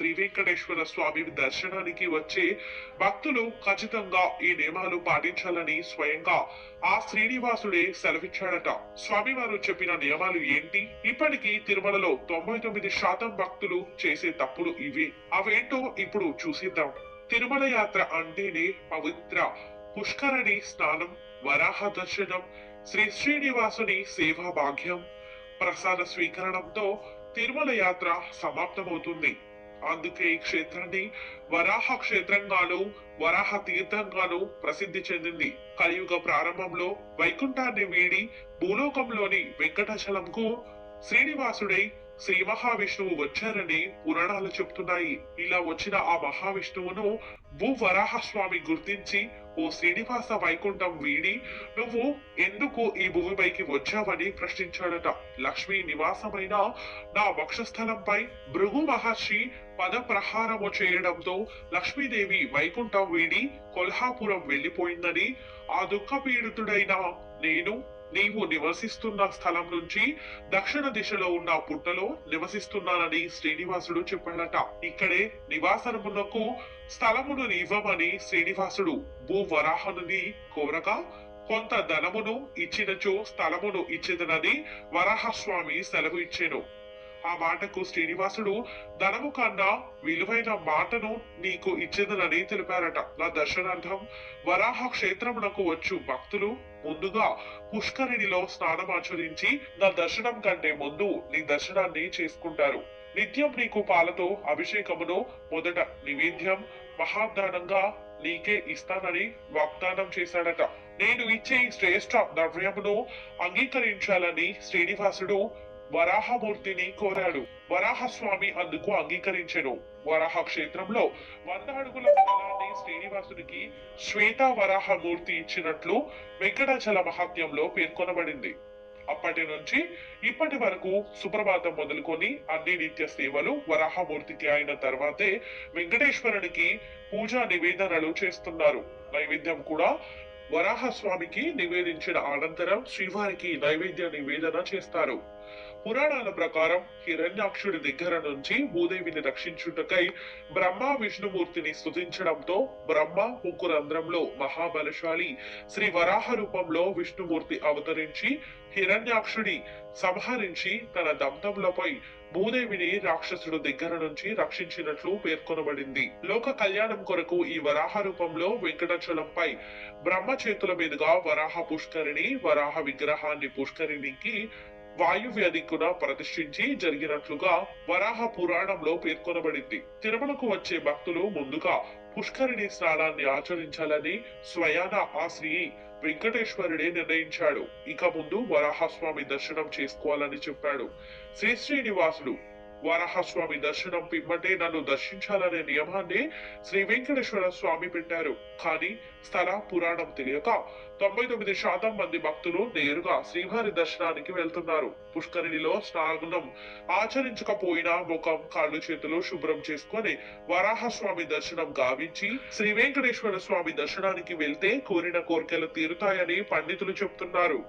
శ్రీ వెంకటేశ్వర స్వామి దర్శనానికి వచ్చే భక్తులు ఖచ్చితంగా ఈ నియమాలు పాటించాలని స్వయంగా ఆ శ్రీనివాసుడే సెలవిచ్చాడట. స్వామివారు చెప్పిన నియమాలు ఏంటి? ఇప్పటికీ తిరుమలలో తొంభై తొమ్మిది శాతం భక్తులు చేసే తప్పులు ఇవి. అవేంటో ఇప్పుడు చూసిద్దాం. తిరుమల యాత్ర అంటేనే పవిత్ర పుష్కరణి స్నానం వరాహ దర్శనం శ్రీ శ్రీనివాసుని సేవా భాగ్యం. ప్రసాద స్వీకరణంతో తిరుమల యాత్ర సమాప్తమవుతుంది. అందుకే ఈ క్షేత్రాన్ని వరాహ క్షేత్రంగాను వరాహ తీర్థంగాను ప్రసిద్ధి చెందింది. కలియుగ ప్రారంభంలో వైకుంఠాన్ని వీడి భూలోకంలోని వెంకటాచలంకు శ్రీనివాసుడై శ్రీ మహావిష్ణువు వచ్చారని పురాణాలు చెప్తున్నాయి. ఇలా వచ్చిన ఆ మహావిష్ణువును భూవరాహ స్వామి గుర్తించి ఓ శ్రీనివాస వైకుంఠం వీడి నువ్వు ఎందుకు ఈ భూమిపైకి వచ్చావని ప్రశ్నించాడట. లక్ష్మి నివాసమైన నా వక్షస్థలంపై భృగు మహర్షి పద ప్రహారము చేయడంతో లక్ష్మీదేవి వైకుంఠం వీడి కొల్హాపురం వెళ్ళిపోయిందని ఆ దుఃఖ పీడితుడైన నేను నీవు నివసిస్తున్న స్థలం నుంచి దక్షిణ దిశలో ఉన్న పుట్టలో నివసిస్తున్నానని శ్రీనివాసుడు చెప్పాడట. ఇక్కడే నివాసనమునకు స్థలమును ఇవ్వమని శ్రీనివాసుడు భూ వరాహనుని కోరగా కొంత ధనమును ఇచ్చినచో స్థలమును ఇచ్చేదనని వరాహస్వామి సెలవు ఇచ్చాను. ఆ మాటకు శ్రీనివాసుడు ధనము కన్నా విలువైన మాటను నీకు ఇచ్చేదనని తెలిపారట. నా దర్శనార్థం వరాహ క్షేత్రమునకు వచ్చు. భక్తులు ముందుగా పుష్కరిణిలో స్నానమాచరించి నా దర్శనం కంటే ముందు నీ దర్శనాన్ని చేసుకుంటారు. నిత్యం నీకు పాలతో అభిషేకమును మొదట నివేద్యం మహాదానంగా నీకే ఇస్తానని వాగ్దానం చేశాడట. నేను ఇచ్చే శ్రేష్ట శ్రేష్ఠ ద్రవ్యమును అంగీకరించాలని శ్రీనివాసుడు వరాహమూర్తిని కోరాడు. వరాహస్వామి అందుకు అంగీకరించెను. వరాహ క్షేత్రంలో వంద అడుగుల స్థలాన్ని శ్రీనివాసుడికి శ్వేత వరాహమూర్తి ఇచ్చినట్లు వెంకటాచల మహాత్మ్యంలో పేర్కొనబడింది. అప్పటి నుంచి ఇప్పటి వరకు సుప్రభాతం మొదలుకొని అన్ని నిత్య సేవలు వరాహమూర్తికి అయిన తర్వాతే వెంకటేశ్వరునికి పూజా నివేదనలు చేస్తున్నారు. నైవేద్యం కూడా వరాహ స్వామికి నివేదించిన అనంతరం శ్రీవారికి నైవేద్య నివేదన చేస్తారు. పురాణాల ప్రకారం హిరణ్యాక్షుడి దగ్గర నుంచి భూదేవిని రక్షించుటకై బ్రహ్మ విష్ణుమూర్తిని స్థుతించడంతో బ్రహ్మ ముక్కురంధ్రంలో మహాబలశాలి శ్రీ వరాహ రూపంలో విష్ణుమూర్తి అవతరించి హిరణ్యాక్షుడి సంహరించి తన దంతంలపై భూదేవిని రాక్షసుడు దగ్గర నుంచి రక్షించినట్లు పేర్కొనబడింది. లోక కళ్యాణం కొరకు ఈ వరాహ రూపంలో వెంకటాచలంపై బ్రహ్మ చేతుల మీదుగా వరాహ పుష్కరిణి వరాహ విగ్రహాన్ని పుష్కరిణికి వాయువ్య దిక్కున ప్రతిష్ఠించి జరిగినట్లుగా వరాహ పురాణంలో పేర్కొనబడింది. తిరుమలకు వచ్చే భక్తులు ముందుగా పుష్కరిణి స్నానాన్ని ఆచరించాలని స్వయాన ఆ శ్రీ వెంకటేశ్వరుడే నిర్ణయించాడు. ఇక ముందు వరాహస్వామి దర్శనం చేసుకోవాలని చెప్పాడు. శ్రీ శ్రీనివాసుడు వరాహస్వామి దర్శనం పిమ్మటే నన్ను దర్శించాలనే నియమాన్ని శ్రీ వెంకటేశ్వర స్వామి పెట్టారు. కానీ స్థల పురాణం తెలియక తొంభై తొమ్మిది శాతం మంది భక్తులు నేరుగా శ్రీవారి దర్శనానికి వెళ్తున్నారు. పుష్కరిణిలో స్నానం ఆచరించకపోయినా ముఖం కాళ్ళు చేతులు శుభ్రం చేసుకొని వరాహస్వామి దర్శనం గావించి శ్రీ వెంకటేశ్వర స్వామి దర్శనానికి వెళ్తే కోరిన కోరికలు తీరుతాయని పండితులు చెప్తున్నారు.